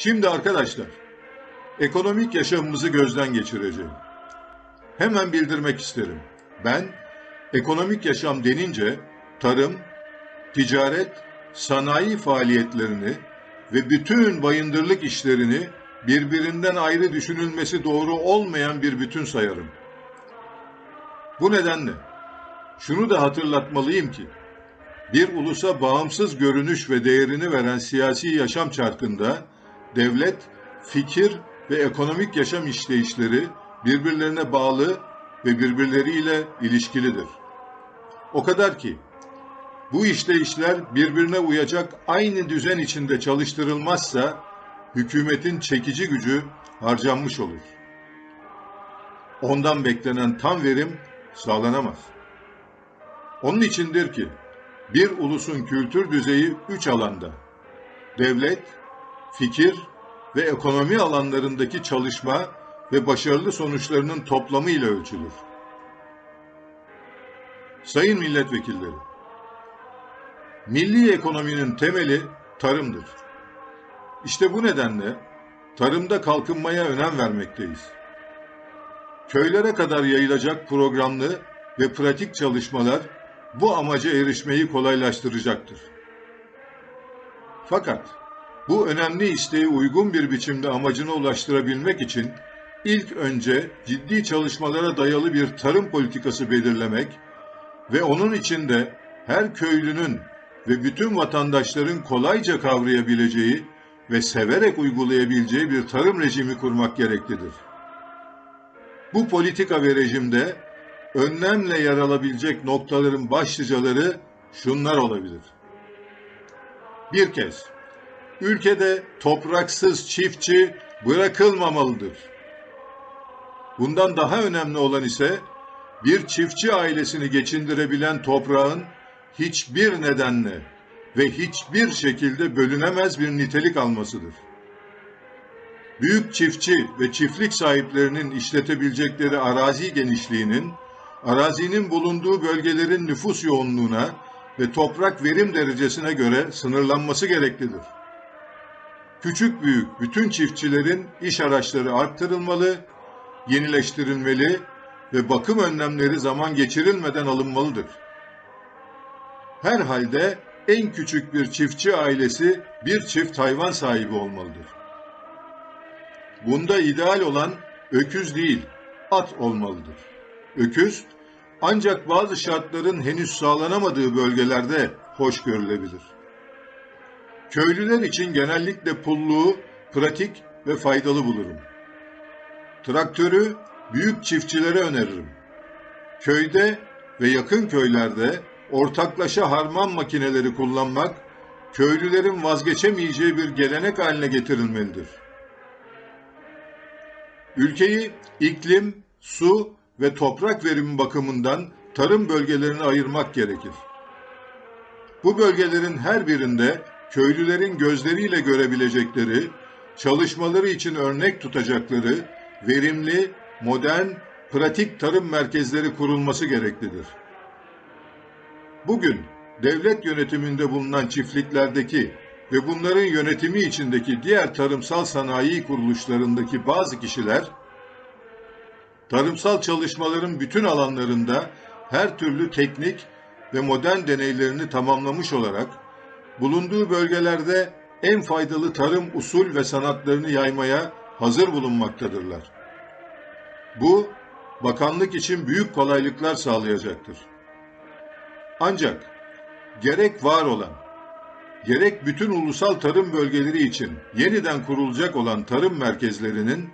Şimdi arkadaşlar, ekonomik yaşamımızı gözden geçireceğim. Hemen bildirmek isterim. Ben ekonomik yaşam denince tarım, ticaret, sanayi faaliyetlerini ve bütün bayındırlık işlerini birbirinden ayrı düşünülmesi doğru olmayan bir bütün sayarım. Bu nedenle şunu da hatırlatmalıyım ki bir ulusa bağımsız görünüş ve değerini veren siyasi yaşam çarkında devlet, fikir ve ekonomik yaşam işleyişleri birbirlerine bağlı ve birbirleriyle ilişkilidir. O kadar ki bu işleyişler birbirine uyacak aynı düzen içinde çalıştırılmazsa hükümetin çekici gücü harcanmış olur. Ondan beklenen tam verim sağlanamaz. Onun içindir ki bir ulusun kültür düzeyi üç alanda, devlet, fikir ve ekonomi alanlarındaki çalışma ve başarılı sonuçlarının toplamı ile ölçülür. Sayın milletvekilleri, milli ekonominin temeli tarımdır. İşte bu nedenle tarımda kalkınmaya önem vermekteyiz. Köylere kadar yayılacak programlı ve pratik çalışmalar bu amaca erişmeyi kolaylaştıracaktır. Fakat bu önemli isteği uygun bir biçimde amacına ulaştırabilmek için ilk önce ciddi çalışmalara dayalı bir tarım politikası belirlemek ve onun içinde her köylünün ve bütün vatandaşların kolayca kavrayabileceği ve severek uygulayabileceği bir tarım rejimi kurmak gereklidir. Bu politika ve rejimde önlemle yer alabilecek noktaların başlıcaları şunlar olabilir. Bir kez, ülkede topraksız çiftçi bırakılmamalıdır. Bundan daha önemli olan ise bir çiftçi ailesini geçindirebilen toprağın hiçbir nedenle ve hiçbir şekilde bölünemez bir nitelik almasıdır. Büyük çiftçi ve çiftlik sahiplerinin işletebilecekleri arazi genişliğinin, arazinin bulunduğu bölgelerin nüfus yoğunluğuna ve toprak verim derecesine göre sınırlanması gereklidir. Küçük büyük bütün çiftçilerin iş araçları arttırılmalı, yenileştirilmeli ve bakım önlemleri zaman geçirilmeden alınmalıdır. Herhalde en küçük bir çiftçi ailesi bir çift hayvan sahibi olmalıdır. Bunda ideal olan öküz değil, at olmalıdır. Öküz ancak bazı şartların henüz sağlanamadığı bölgelerde hoş görülebilir. Köylüler için genellikle pulluğu pratik ve faydalı bulurum. Traktörü büyük çiftçilere öneririm. Köyde ve yakın köylerde ortaklaşa harman makineleri kullanmak köylülerin vazgeçemeyeceği bir gelenek haline getirilmelidir. Ülkeyi iklim, su ve toprak verimi bakımından tarım bölgelerine ayırmak gerekir. Bu bölgelerin her birinde köylülerin gözleriyle görebilecekleri, çalışmaları için örnek tutacakları verimli, modern, pratik tarım merkezleri kurulması gereklidir. Bugün devlet yönetiminde bulunan çiftliklerdeki ve bunların yönetimi içindeki diğer tarımsal sanayi kuruluşlarındaki bazı kişiler, tarımsal çalışmaların bütün alanlarında her türlü teknik ve modern deneylerini tamamlamış olarak, bulunduğu bölgelerde en faydalı tarım usul ve sanatlarını yaymaya hazır bulunmaktadırlar. Bu, bakanlık için büyük kolaylıklar sağlayacaktır. Ancak gerek var olan, gerek bütün ulusal tarım bölgeleri için yeniden kurulacak olan tarım merkezlerinin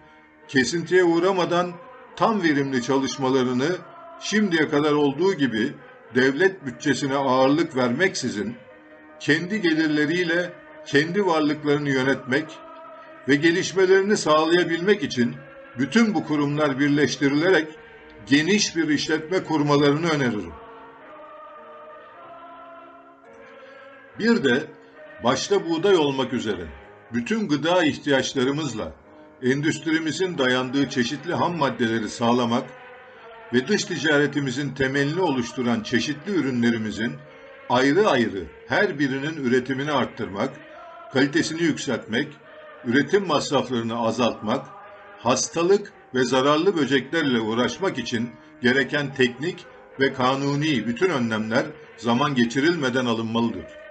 kesintiye uğramadan tam verimli çalışmalarını şimdiye kadar olduğu gibi devlet bütçesine ağırlık vermeksizin kendi gelirleriyle kendi varlıklarını yönetmek ve gelişmelerini sağlayabilmek için bütün bu kurumlar birleştirilerek geniş bir işletme kurmalarını öneririm. Bir de başta buğday olmak üzere bütün gıda ihtiyaçlarımızla endüstrimizin dayandığı çeşitli ham maddeleri sağlamak ve dış ticaretimizin temelini oluşturan çeşitli ürünlerimizin ayrı ayrı her birinin üretimini arttırmak, kalitesini yükseltmek üretim masraflarını azaltmak, hastalık ve zararlı böceklerle uğraşmak için gereken teknik ve kanuni bütün önlemler zaman geçirilmeden alınmalıdır.